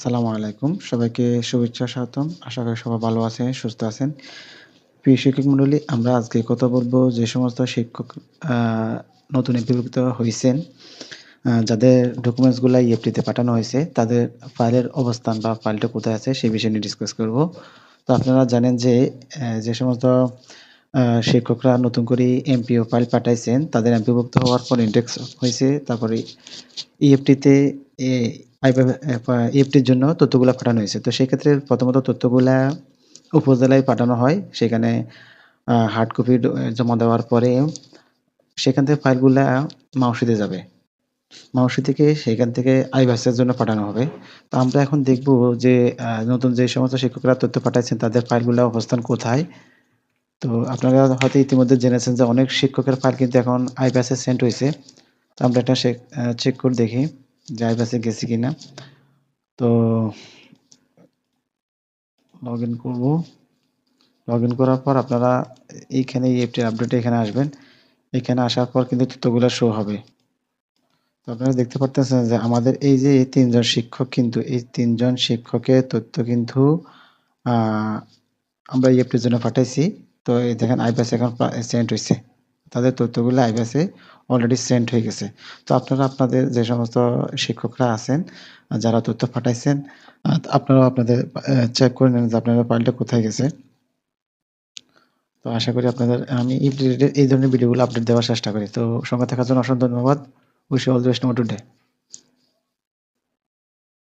আসসালামু আলাইকুম। সবাইকে শুভেচ্ছা, স্বাগতম। আশা করি সবাই ভালো আছেন, সুস্থ আছেন। প্রিয় শিক্ষক মণ্ডলী, আমরা আজকে কথা বলব যে সমস্ত শিক্ষক নতুন এমপিভুক্ত হয়েছেন যাদের ডকুমেন্টসগুলো ইএফটিতে পাঠানো হয়েছে, তাদের ফাইলের অবস্থান বা ফাইলটা কোথায় আছে সেই বিষয় নিয়ে ডিসকাস করব। তো আপনারা জানেন যে যে সমস্ত শিক্ষকরা নতুন করে এমপিও ফাইল পাঠাইছেন, তাদের এমপিভুক্ত হওয়ার পর ইন্ডেক্স হয়েছে, তারপরে ইএফটিতে ইএফটির জন্য তথ্যগুলা পাঠানো হয়েছে। তো সেক্ষেত্রে প্রথমত তথ্যগুলা উপজেলায় পাঠানো হয়। সেখানে হার্ড কপি জমা দেওয়ার পরে সেখান থেকে ফাইলগুলা মাউসিতে যাবে। মাউসি থেকে সেখান থেকে আইভাসের জন্য পাঠানো হবে। তো আমরা এখন দেখব যে নতুন যে সমস্ত শিক্ষকরা তথ্য পাঠাচ্ছেন তাদের ফাইলগুলো অবস্থান কোথায়? তো আপনারা হয়তো ইতিমধ্যে জেনেছেন যে অনেক শিক্ষকের ফাইল কিন্তু এখন আইভাসে সেন্ড হয়েছে। তো আমরা এটা চেক করে দেখি। যে আইভাসে গেছি কিনা। তো লগ ইন করব। লগ ইন করার পর আপনারা এইখানে এই অ্যাপটির আপডেটে এখানে আসবেন। এখানে আসার পর কিন্তু তথ্যগুলো শো হবে। তো আপনারা দেখতে পারতেছেন যে আমাদের এই যে এই তিনজন শিক্ষক কিন্তু, এই তিনজন শিক্ষকের তথ্য কিন্তু আমরা এই অ্যাপটির জন্য পাঠাইছি। তো এই দেখেন আইবাস এখন সেন্ড হয়েছে তাদের তথ্যগুলো আইবাসে অলরেডি সেন্ড হয়ে গেছে। তো আপনারা আপনাদের যে সমস্ত শিক্ষকরা আছেন যারা তথ্য পাঠাইছেন আপনারা আপনাদের চেক করে নেন যে আপনারা ফাইলটা কোথায় গেছে। তো আশা করি আপনাদের, আমি এই ধরনের ভিডিওগুলো আপডেট দেওয়ার চেষ্টা করি। তো সঙ্গে থাকার জন্য অসংখ্য ধন্যবাদ। Wish all the best today